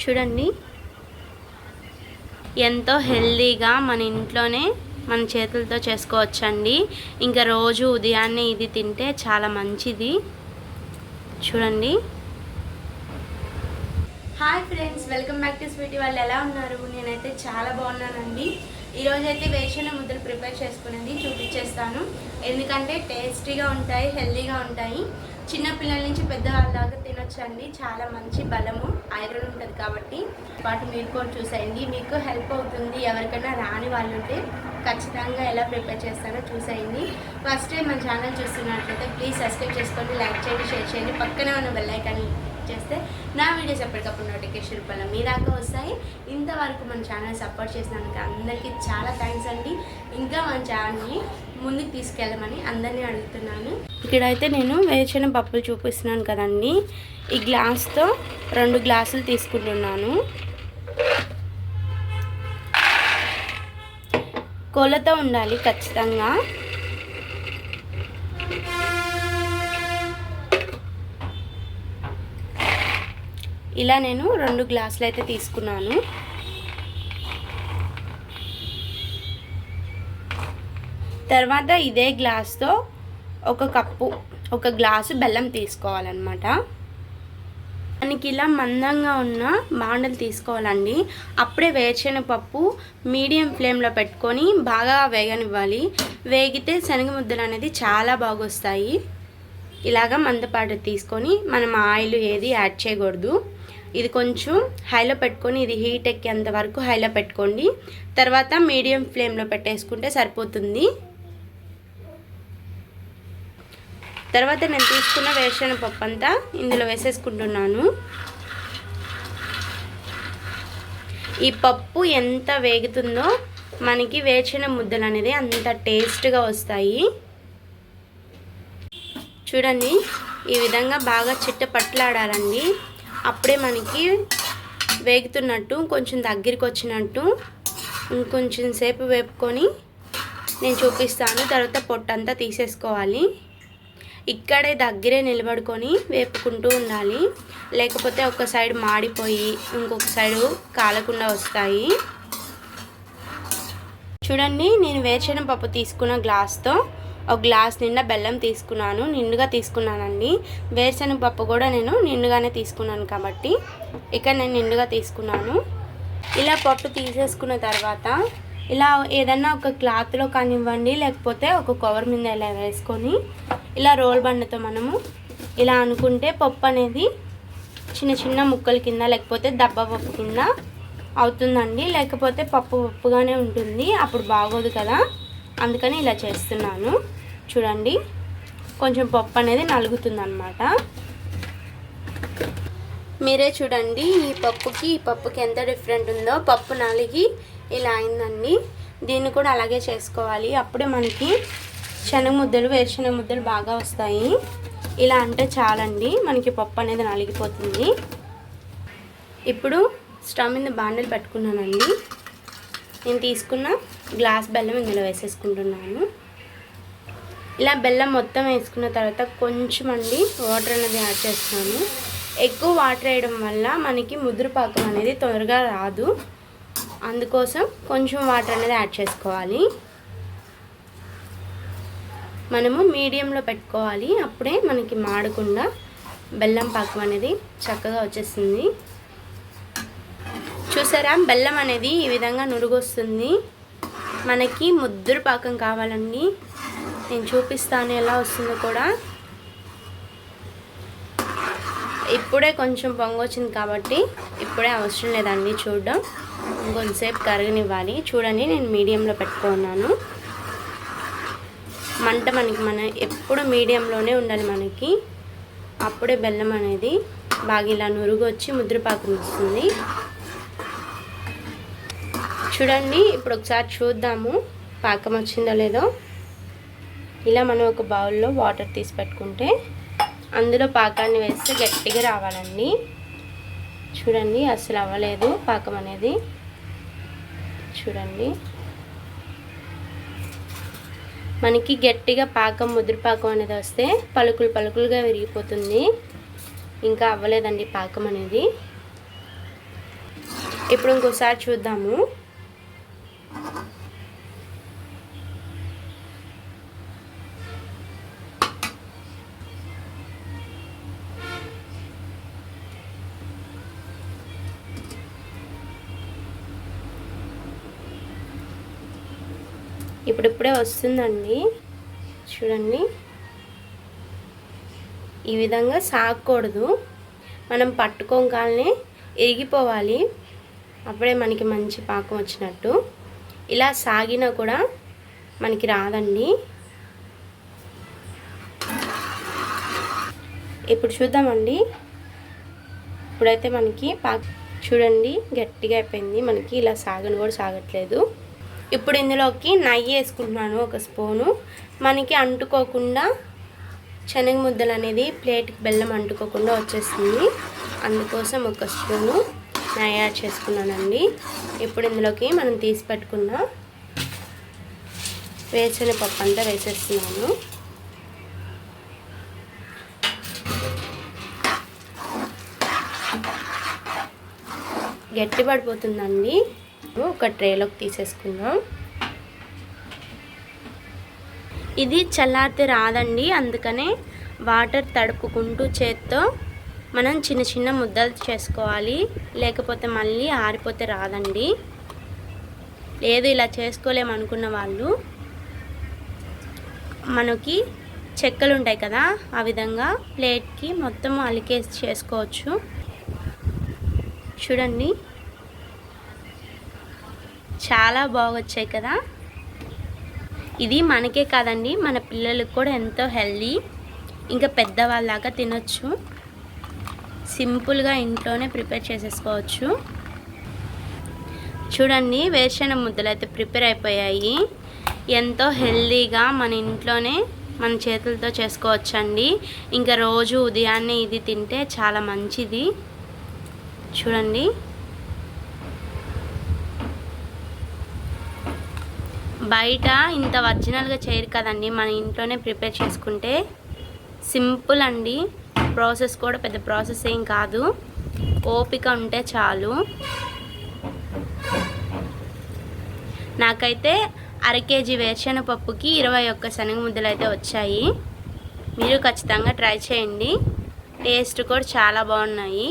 చూడండి. ఎంతో హెల్దీగా మన ఇంట్లోనే మన చేతులతో చేసుకోవచ్చండి. ఇంకా రోజు ఉదయాన్నే ఇది తింటే చాలా మంచిది. చూడండి. Hi friends welcome back to Sweety వాళ్ళు. ఎలా ఉన్నారు? నేనైతే చాలా బాగున్నానండి. ఈరోజు అయితే వేసిన ముద్దలు ప్రిపేర్ చేసుకునేది చూపించేస్తాను. ఎందుకంటే టేస్టీగా ఉంటాయి హెల్దీగా ఉంటాయి. చిన్నపిల్లల నుంచి పెద్దవాళ్ళ దాకా తినొచ్చండి. చాలా మంచి బలము ఐరన్ ఉంటుంది కాబట్టి వాటి మీరు కూడా చూసేయండి. మీకు హెల్ప్ అవుతుంది ఎవరికైనా రాని వాళ్ళు ఉంటే ఖచ్చితంగా ఎలా ప్రిపేర్ చేస్తారో చూసేయండి. ఫస్ట్ టైం మన ఛానల్ చూస్తున్నట్లయితే ప్లీజ్ సబ్స్క్రైబ్ చేసుకోండి లైక్ చేయండి షేర్ చేయండి. పక్కనే ఉన్న బెల్ చేస్తే నా వీడియోస్ ఎప్పటికప్పుడు నోటిఫికేషన్ రూపంలో మీ దాకా వస్తాయి. ఇంతవరకు మన ఛానల్ సపోర్ట్ చేసినందుకు అందరికీ చాలా థ్యాంక్స్ అండి. ఇంకా మన ఛానల్ని ముందుకు తీసుకెళ్ళమని అందరినీ అడుగుతున్నాను. ఇక్కడైతే నేను వేసిన పప్పులు చూపిస్తున్నాను కదండి. ఈ గ్లాస్తో రెండు గ్లాసులు తీసుకుంటున్నాను. కొలత ఉండాలి ఖచ్చితంగా. ఇలా నేను రెండు గ్లాసులు అయితే తీసుకున్నాను. తర్వాత ఇదే గ్లాస్తో ఒక కప్పు ఒక గ్లాసు బెల్లం తీసుకోవాలన్నమాట. మనకి ఇలా మందంగా ఉన్న బాండలు తీసుకోవాలండి. అప్పుడే వేరుశనగపప్పు మీడియం ఫ్లేమ్లో పెట్టుకొని బాగా వేగనివ్వాలి. వేగితే శనగ ముద్దలు అనేది చాలా బాగా వస్తాయి ఇలాగా మందపాటు తీసుకొని మనం ఆయిల్ ఏది యాడ్ చేయకూడదు. ఇది కొంచెం హైలో పెట్టుకొని ఇది హీట్ ఎక్కేంత వరకు హైలో పెట్టుకోండి. తర్వాత మీడియం ఫ్లేమ్లో పెట్టేసుకుంటే సరిపోతుంది. తర్వాత నేను తీసుకున్న వేరుశనగ పప్పు అంతా ఇందులో వేసేసుకుంటున్నాను. ఈ పప్పు ఎంత వేగుతుందో మనకి వేచిన ముద్దలు అనేది అంత టేస్ట్గా వస్తాయి. చూడండి ఈ విధంగా బాగా చిట్ట పట్లాడాలండి. అప్పుడే మనకి వేగుతున్నట్టు కొంచెం దగ్గరికి వచ్చినట్టు ఇంకొంచెం సేపు వేపుకొని నేను చూపిస్తాను. తర్వాత పొట్టంతా తీసేసుకోవాలి. ఇక్కడే దగ్గరే నిలబడుకొని వేపుకుంటూ ఉండాలి. లేకపోతే ఒక సైడ్ మాడిపోయి ఇంకొక సైడు కాలకుండా వస్తాయి. చూడండి నేను వేరుశనగ పప్పు తీసుకున్న గ్లాస్తో ఒక గ్లాస్ నిండా బెల్లం తీసుకున్నాను. నిండుగా తీసుకున్నానండి. వేరుశనగ పప్పు కూడా నేను నిండుగానే తీసుకున్నాను కాబట్టి ఇక్కడ నేను నిండుగా తీసుకున్నాను. ఇలా పప్పు తీసేసుకున్న తర్వాత ఇలా ఏదన్నా ఒక క్లాత్లో కానివ్వండి లేకపోతే ఒక కవర్ మీద ఇలా వేసుకొని ఇలా రోల్ బండతో మనము ఇలా అనుకుంటే పప్పు అనేది చిన్న చిన్న ముక్కల కింద లేకపోతే దబ్బ పప్పు కింద అవుతుందండి. లేకపోతే పప్పు పప్పుగానే ఉంటుంది. అప్పుడు బాగోదు కదా. అందుకని ఇలా చేస్తున్నాను. చూడండి. కొంచెం పప్పు అనేది నలుగుతుందన్నమాట. మీరే చూడండి. ఈ పప్పుకి ఈ పప్పుకి ఎంత డిఫరెంట్ ఉందో. పప్పు నలిగి ఇలా అయిందండి. దీన్ని కూడా అలాగే చేసుకోవాలి. అప్పుడే మనకి శనగ ముద్దలు వేరుశనగ ముద్దలు బాగా వస్తాయి. ఇలా అంటే చాలండి. మనకి పప్పు అనేది నలిగిపోతుంది. ఇప్పుడు స్టవ్ మీద బాండలు పెట్టుకున్నానండి. నేను తీసుకున్న గ్లాస్ బెల్లం ఇందులో వేసేసుకుంటున్నాను. ఇలా బెల్లం మొత్తం వేసుకున్న తర్వాత కొంచెం అండి వాటర్ అనేది యాడ్ చేస్తున్నాను. ఎక్కువ వాటర్ వేయడం వల్ల మనకి ముదురుపాకం అనేది త్వరగా రాదు. అందుకోసం కొంచెం వాటర్ అనేది యాడ్ చేసుకోవాలి. మనము మీడియంలో పెట్టుకోవాలి. అప్పుడే మనకి మాడకుండా బెల్లం పాకం అనేది చక్కగా వచ్చేస్తుంది. చూసారా? బెల్లం అనేది ఈ విధంగా నురుగొస్తుంది. మనకి ముద్దురు పాకం కావాలండి. నేను చూపిస్తాను ఎలా వస్తుందో కూడా. ఇప్పుడే కొంచెం పొంగొచ్చింది కాబట్టి ఇప్పుడే అవసరం లేదండి చూడడం. ఇంకొంతసేపు కరగనివ్వాలి. చూడండి నేను మీడియంలో పెట్టుకున్నాను. మంట మనకి మన ఎప్పుడు మీడియంలోనే ఉండాలి మనకి. అప్పుడే బెల్లం అనేది బాగా ఇలా నురుగు వచ్చి ముద్రపాకం వస్తుంది. చూడండి ఇప్పుడు ఒకసారి చూద్దాము పాకం వచ్చిందో లేదో. ఇలా మనం ఒక బౌల్లో వాటర్ తీసి పెట్టుకుంటే అందులో పాకాన్ని వేస్తే గట్టిగా రావాలండి. చూడండి అసలు అవ్వలేదు పాకం అనేది. చూడండి. మనకి గట్టిగా పాకం ముద్ర పాకం అనేది వస్తే పలుకులు పలుకులుగా విరిగిపోతుంది. ఇంకా అవ్వలేదండి పాకం అనేది. ఇప్పుడు ఇంకోసారి చూద్దాము. ఇప్పుడిప్పుడే వస్తుందండి. చూడండి. ఈ విధంగా సాగకూడదు. మనం పట్టుకోగానే ఇరిగిపోవాలి. అప్పుడే మనకి మంచి పాకం వచ్చినట్టు. ఇలా సాగినా కూడా మనకి రాదండి. ఇప్పుడు చూద్దామండి. ఇప్పుడైతే మనకి పాక చూడండి గట్టిగా అయిపోయింది. మనకి ఇలా సాగను కూడా సాగట్లేదు. ఇప్పుడు ఇందులోకి నెయ్యి వేసుకుంటున్నాను ఒక స్పూను. మనకి అంటుకోకుండా శనగ ముద్దలు అనేది ప్లేట్కి బెల్లం అంటుకోకుండా వచ్చేస్తుంది. అందుకోసం ఒక స్పూను నెయ్యి యాడ్ చేసుకున్నానండి. ఇప్పుడు ఇందులోకి మనం తీసి పెట్టుకున్న వేసిన పప్పు అంతా వేసేస్తున్నాను. గట్టి పడిపోతుందండి ఒక ట్రేలోకి తీసేసుకుందాం. ఇది చల్లారితే రాదండి అందుకనే వాటర్ తడుపుకుంటూ చేత్తో మనం చిన్న చిన్న ముద్దలు చేసుకోవాలి. లేకపోతే మళ్ళీ ఆరిపోతే రాదండి. లేదు ఇలా చేసుకోలేమనుకున్న వాళ్ళు. మనకి చెక్కలు ఉంటాయి కదా ఆ విధంగా ప్లేట్కి మొత్తం అలికేసి చేసుకోవచ్చు. చూడండి. చాలా బాగొచ్చాయి కదా. ఇది మనకే కాదండి మన పిల్లలకు కూడా ఎంతో హెల్దీ. ఇంకా పెద్దవాళ్ళలాగా తినొచ్చు. సింపుల్గా ఇంట్లోనే ప్రిపేర్ చేసేసుకోవచ్చు. చూడండి వేరుశెనగ ముద్దలు అయితే ప్రిపేర్ అయిపోయాయి. ఎంతో హెల్దీగా మన ఇంట్లోనే మన చేతులతో చేసుకోవచ్చండి. ఇంకా రోజు ఉదయాన్నే ఇది తింటే చాలా మంచిది. చూడండి. బయట ఇంత ఒరిజినల్గా చేయరు కదండి. మన ఇంట్లోనే ప్రిపేర్ చేసుకుంటే సింపుల్ అండి. ప్రాసెస్ కూడా పెద్ద ప్రాసెస్ ఏం కాదు. ఓపిక ఉంటే చాలు. నాకైతే అర కేజీ వేరుశెనగ పప్పుకి ఇరవై ఒక్క శనగ ముద్దలు అయితే వచ్చాయి. మీరు ఖచ్చితంగా ట్రై చేయండి. టేస్ట్ కూడా చాలా బాగున్నాయి.